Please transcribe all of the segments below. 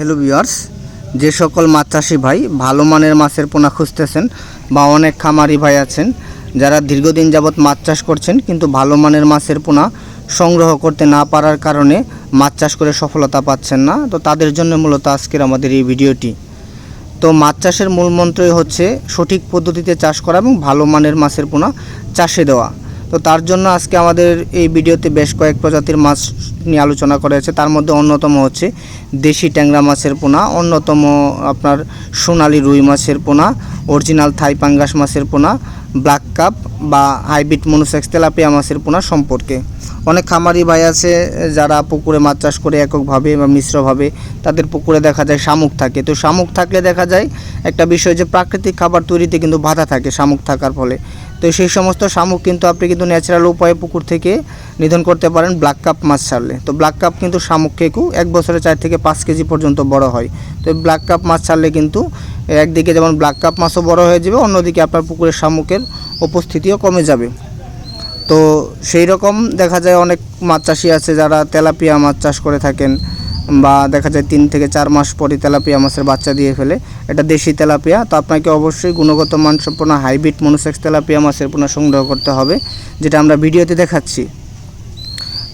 Hello viewers যে সকল মাছ চাষি ভাই, ভালো মানের মাছের পোনা খুঁজতেছেন বা অনেক খামারি ভাই আছেন, যারা দীর্ঘদিন যাবৎ মাছ চাষ করছেন কিন্তু ভালো মানের মাছের পোনা সংগ্রহ করতে না পারার কারণে মাছ চাষ করে সফলতা পাচ্ছেন না। তো তাদের জন্য মূলত আজকের আমাদের এই ভিডিওটি। তো মাছ চাষের মূল মন্ত্রই হচ্ছে সঠিক পদ্ধতিতে চাষ করা এবং ভালো মানের মাছের পোনা চাষে দেওয়া। তো তার জন্য আজকে আমাদের এই ভিডিওতে বেশ কয়েক প্রজাতির মাছ নিয়ে আলোচনা করা হয়েছে। তার মধ্যে অন্যতম হচ্ছে দেশি ট্যাংরা মাছের পোনা, অন্যতম আপনার সোনালি রুই মাছের পোনা, অরিজিনাল থাই পাঙ্গাস মাছের পোনা, ব্ল্যাক কাপ বা হাইব্রিড মনুসেক্স তেলাপিয়া মাছের পোনা সম্পর্কে। অনেক খামারি ভাই আছে যারা পুকুরে মাছ চাষ করে এককভাবে বা মিশ্রভাবে তাদের পুকুরে দেখা যায় শামুক থাকে। তো শামুক থাকলে দেখা যায় একটা বিষয় যে প্রাকৃতিক খাবার তৈরিতে কিন্তু বাধা থাকে শামুক থাকার ফলে। তো সেই সমস্ত শামুক কিন্তু আপনি কিন্তু ন্যাচারাল উপায়ে পুকুর থেকে নিধন করতে পারেন ব্ল্যাক কাপ মাছ ছাড়লে। তো ব্ল্যাক কাপ কিন্তু শামুক খেকু এক বছরে চার থেকে পাঁচ কেজি পর্যন্ত বড় হয়। তো ব্ল্যাক কাপ মাছ ছাড়লে কিন্তু একদিকে যেমন ব্ল্যাক কাপ মাছও বড় হয়ে যাবে, অন্যদিকে আপনার পুকুরের শামুকের উপস্থিতিও কমে যাবে। তো সেই রকম দেখা যায় অনেক মাছ চাষি আছে যারা তেলাপিয়া মাছ চাষ করে থাকেন। বা দেখা যায় তিন থেকে চার মাস পরে তেলাপিয়া মাছের বাচ্চা দিয়ে ফেলে। এটা দেশি তেলাপিয়া। তো আপনাকে অবশ্যই গুণগত মানসম্পন্ন হাইব্রিড মনোসেক্স তেলাপিয়া মাছের পোনা সংগ্রহ করতে হবে, যেটা আমরা ভিডিওতে দেখাচ্ছি।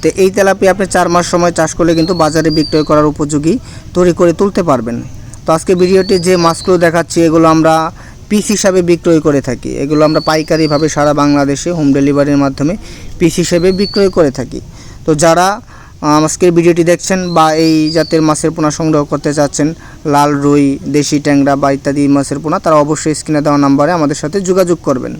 তো এই তেলাপিয়া আপনি চার মাস সময় চাষ করলে কিন্তু বাজারে বিক্রয় করার উপযোগী তৈরি করে তুলতে পারবেন। তো আজকে ভিডিওটি যে মাছগুলো দেখাচ্ছি, এগুলো আমরা পিস হিসাবে বিক্রয় করে থাকি। এগুলো আমরা পাইকারিভাবে সারা বাংলাদেশে হোম ডেলিভারির মাধ্যমে পিস হিসেবে বিক্রয় করে থাকি। তো যারা আজকের ভিডিওটি দেখছেন বা এই জাতের মাছের পোনা সংগ্রহ করতে চাচ্ছেন লাল, রুই, দেশি ট্যাংরা বা ইত্যাদি মাছের পোনা, তারা অবশ্যই স্ক্রিনে দেওয়া নাম্বারে আমাদের সাথে যোগাযোগ করবেন।